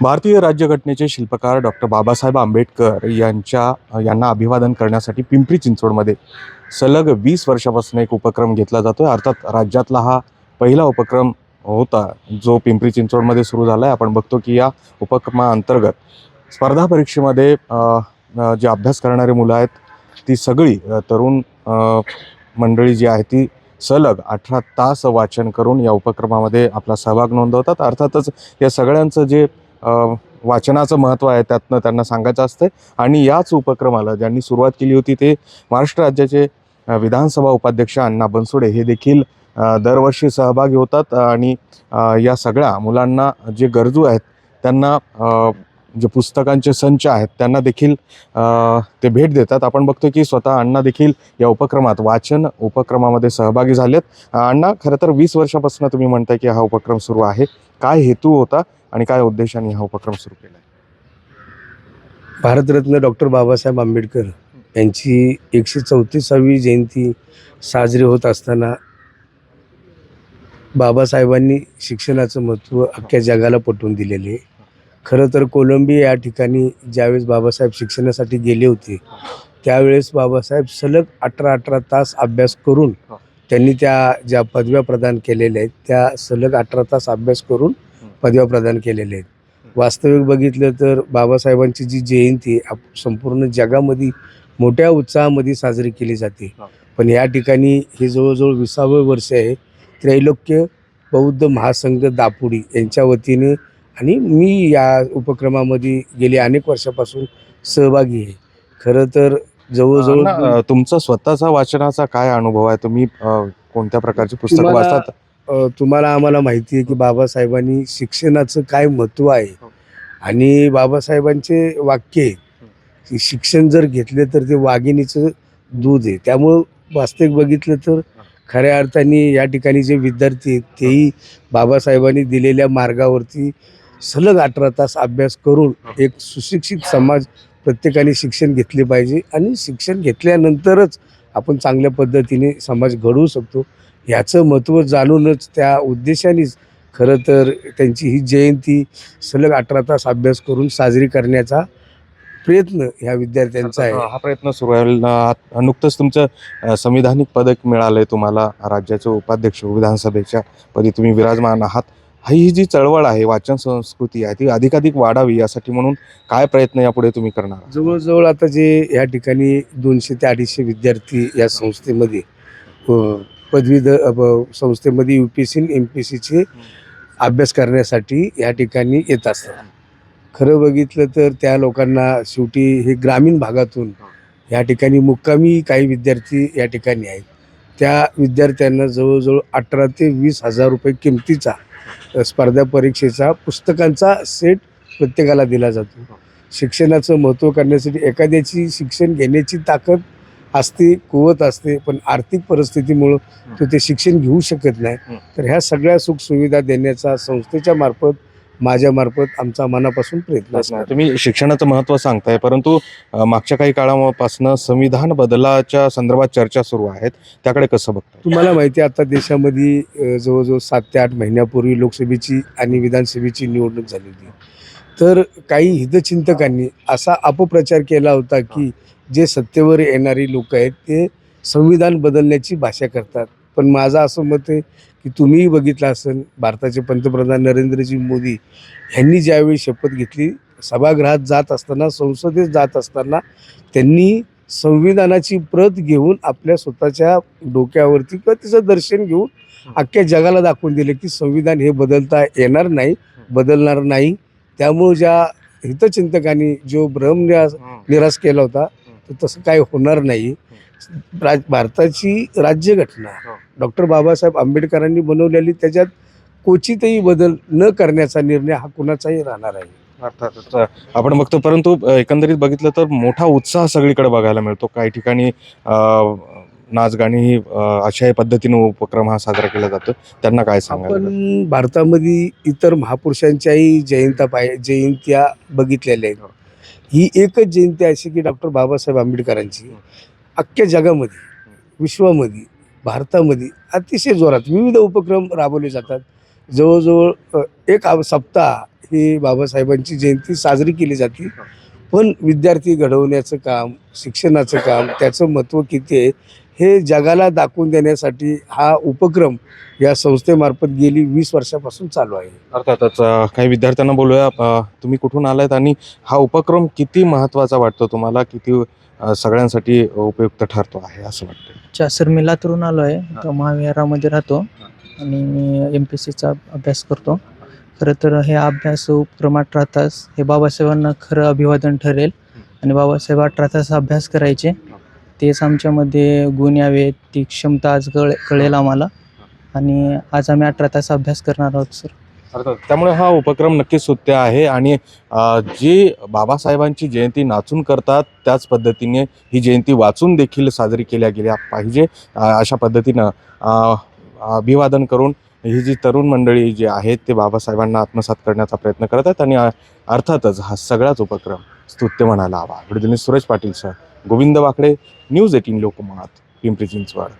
भारतीय राज्यघटनेचे शिल्पकार डॉक्टर बाबासाहेब आंबेडकर यांच्या यांना अभिवादन करण्यासाठी पिंपरी चिंचवडमध्ये सलग वीस वर्षापासून एक उपक्रम घेतला जातो आहे अर्थात राज्यातला हा पहिला उपक्रम होता जो पिंपरी चिंचवडमध्ये सुरू झाला आहे आपण बघतो की या उपक्रमाअंतर्गत स्पर्धा परीक्षेमध्ये जे अभ्यास करणारी मुलं आहेत ती सगळी तरुण मंडळी जी आहे ती सलग अठरा तास वाचन करून या उपक्रमामध्ये आपला सहभाग नोंदवतात. अर्थातच या सगळ्यांचं जे वाचनाचं महत्त्व आहे त्यातनं त्यांना सांगायचं असतं आणि याच उपक्रमाला ज्यांनी सुरुवात केली होती ते महाराष्ट्र राज्याचे विधानसभा उपाध्यक्ष अण्णा बनसोडे. हे देखील दरवर्षी सहभागी होतात आणि या सगळ्या मुलांना जे गरजू आहेत त्यांना जे पुस्तकांचे संच आहेत त्यांना देखील ते भेट देतात. आपण बघतो की स्वतः अण्णा देखील या उपक्रमात वाचन उपक्रमामध्ये सहभागी झालेत. अण्णा खरं तर वीस वर्षापासून तुम्ही म्हणताय की हा उपक्रम सुरू आहे. काय हेतू होता? आणि काय उद्देशाने हा उपक्रम सुरू केला भारतरत्न डॉक्टर बाबासाहेब आंबेडकर यांची एकशे चौतीसावी जयंती साजरी होत असताना बाबासाहेबांनी शिक्षणाचं महत्त्व अख्ख्या जगाला पटवून दिलेले. खरं तर कोलंबिया या ठिकाणी ज्यावेळेस बाबासाहेब शिक्षणासाठी गेले होते त्यावेळेस बाबासाहेब सलग अठरा अठरा तास अभ्यास करून त्यांनी त्या ज्या पदव्या प्रदान केलेल्या आहेत त्या सलग अठरा तास अभ्यास करून पदव्या प्रदान केलेल्या आहेत. वास्तविक बघितलं तर बाबासाहेबांची जी जयंती संपूर्ण जगामध्ये मोठ्या उत्साहामध्ये साजरी केली जाते. पण या ठिकाणी हे जवळजवळ विसावं वर्ष आहे. त्रैलोक्य बौद्ध महासंघ दापुडी यांच्या वतीने आणि मी या उपक्रमामध्ये गेली अनेक वर्षापासून सहभागी आहे. खरं तर जवळजवळ तुमचा स्वतःचा वाचनाचा काय अनुभव आहे? तुम्ही कोणत्या प्रकारची पुस्तकं वाचतात? तुम्हाला आम्हाला माहिती आहे की बाबासाहेबांनी शिक्षणाचं काय महत्त्व आहे? हो. आणि बाबासाहेबांचे वाक्य आहे की शिक्षण जर घेतले तर ते वाघिणीचं दूध आहे. त्यामुळं वास्तविक बघितलं तर खऱ्या अर्थाने या ठिकाणी जे विद्यार्थी आहेत तेही बाबासाहेबांनी दिलेल्या मार्गावरती सलग अठरा तास अभ्यास करून एक सुशिक्षित समाज प्रत्येकाने शिक्षण घेतले पाहिजे. आणि शिक्षण घेतल्यानंतरच आपण चांगल्या पद्धतीने समाज घडवू शकतो. ह्याचं महत्त्व जाणूनच त्या उद्देशानेच खरं तर त्यांची ही जयंती सलग अठरा तास अभ्यास करून साजरी करण्याचा प्रयत्न ह्या विद्यार्थ्यांचा आहे. हा प्रयत्न सुरू आहे. नुकतंच तुमचं संविधानिक पदक मिळालंय तुम्हाला राज्याचे उपाध्यक्ष विधानसभेच्या पदी तुम्ही विराजमान आहात. ही ही जी चळवळ आहे वाचन संस्कृती आहे ती अधिकाधिक वाढावी यासाठी म्हणून काय प्रयत्न यापुढे तुम्ही करणार? जवळजवळ आता जे या ठिकाणी दोनशे ते अडीचशे विद्यार्थी या संस्थेमध्ये पदवीधर ब- संस्थेमध्ये U P C M P सीचे अभ्यास करण्यासाठी या ठिकाणी येत असतात. खरं बघितलं तर त्या लोकांना शेवटी हे ग्रामीण भागातून या ठिकाणी मुक्कामी काही विद्यार्थी या ठिकाणी आहेत. त्या विद्यार्थ्यांना जवळजवळ अठरा ते वीस हजार रुपये किमतीचा स्पर्धा परीक्षेचा पुस्तकांचा सेट प्रत्येकाला दिला जातो. शिक्षणाचं महत्त्व करण्यासाठी एखाद्याची शिक्षण घेण्याची ताकद असते कुवत असते पण आर्थिक परिस्थितीमुळं तो ते शिक्षण घेऊ शकत नाही. तर ह्या सगळ्या सुखसुविधा देण्याचा संस्थेच्या मार्फत माझ्या मार्फत आमचा मनापासून प्रयत्न असणार. तुम्ही शिक्षणाचं महत्त्व सांगताय परंतु मागच्या काही काळापासून संविधान बदलाच्या संदर्भात चर्चा सुरू आहेत. त्याकडे कसं बघताय? तुम्हाला माहिती आहे आता देशामध्ये जवळजवळ सात ते आठ महिन्यापूर्वी लोकसभेची आणि विधानसभेची निवडणूक झाली होती. तर काही हितचिंतकांनी असा अपप्रचार केला होता की जे सत्तेवर येणारी लोक आहेत ते संविधान बदलण्याची भाषा करतात. पण माझं असं मत आहे की तुम्हीही बघितलं असेल भारताचे पंतप्रधान नरेंद्रजी मोदी यांनी ज्यावेळी शपथ घेतली सभागृहात जात असताना संसदेत जात असताना त्यांनी संविधानाची प्रत घेऊन आपल्या स्वतःच्या डोक्यावरती किंवा तिचं दर्शन घेऊन अख्ख्या जगाला दाखवून दिले की संविधान हे बदलता येणार नाही बदलणार नाही. त्यामुळे ज्या हितचिंतकांनी जो भ्रम निराश केला होता तर तसं काही होणार नाही. राज भारताची राज्यघटना डॉक्टर बाबासाहेब आंबेडकरांनी बनवलेली त्याच्यात क्वचितही बदल न करण्याचा निर्णय हा कुणाचाही राहणार आहे अर्थातच आपण बघतो परंतु एकंदरीत बघितलं तर मोठा उत्साह सगळीकडे बघायला मिळतो. काही ठिकाणी अ, नाचगाणी ही अशाही पद्धतीने उपक्रम हा साजरा केला जातो. त्यांना काय सांगाल आपण भारतामध्ये इतर महापुरुषांच्याही जयंत्या पाय जयंत्या बघितलेल्या आहेत. ही एकच जयंती अशी की डॉक्टर बाबासाहेब आंबेडकरांची. अख्ख्या जगामध्ये विश्वामध्ये भारतामध्ये अतिशय जोरात विविध उपक्रम राबवले जातात. जवळजवळ एक सप्ताह ही बाबासाहेबांची जयंती साजरी केली जाते. पण विद्यार्थी घडवण्याचं काम शिक्षणाचं काम त्याचं महत्त्व किती आहे हे जगाला दाखवून देण्यासाठी हा उपक्रम या संस्थेमार्फत गेली वीस वर्षापासून चालू आहे. अर्थातच काही विद्यार्थ्यांना बोलूया. तुम्ही कुठून आलायत आणि हा उपक्रम किती महत्त्वाचा वाटतो तुम्हाला? किती सगळ्यांसाठी उपयुक्त ठरतो आहे असं वाटतं अच्छा सर मी लातूरून आलो आहे. तर महाविहारामध्ये राहतो आणि मी एम पी सीचा अभ्यास करतो. खरं तर हे अभ्यास उपक्रम अठरा तास हे बाबासाहेबांना खरं अभिवादन ठरेल. आणि बाबासाहेब अठरा तास अभ्यास करायचे. तेच आमच्यामध्ये गुण यावेत ती क्षमता आज कळ कळेल आम्हाला. आणि आज आम्ही अठरा तास अभ्यास करणार आहोत सर. अर्थात त्यामुळे हा उपक्रम नक्कीच सुत्य आहे आणि जी बाबासाहेबांची जयंती नाचून करतात त्याच पद्धतीने ही जयंती वाचून देखील साजरी केल्या गेल्या पाहिजे अशा पद्धतीनं अभिवादन करून ही जी तरुण मंडळी जी आहेत ते बाबासाहेबांना आत्मसात करण्याचा प्रयत्न करत आहेत आणि अर्थातच हा सगळाच उपक्रम स्तुत्य म्हणायला हवा video Suresh Patil sir. Govind Wakade News eighteen Lokmat Pimpri Chinchwad.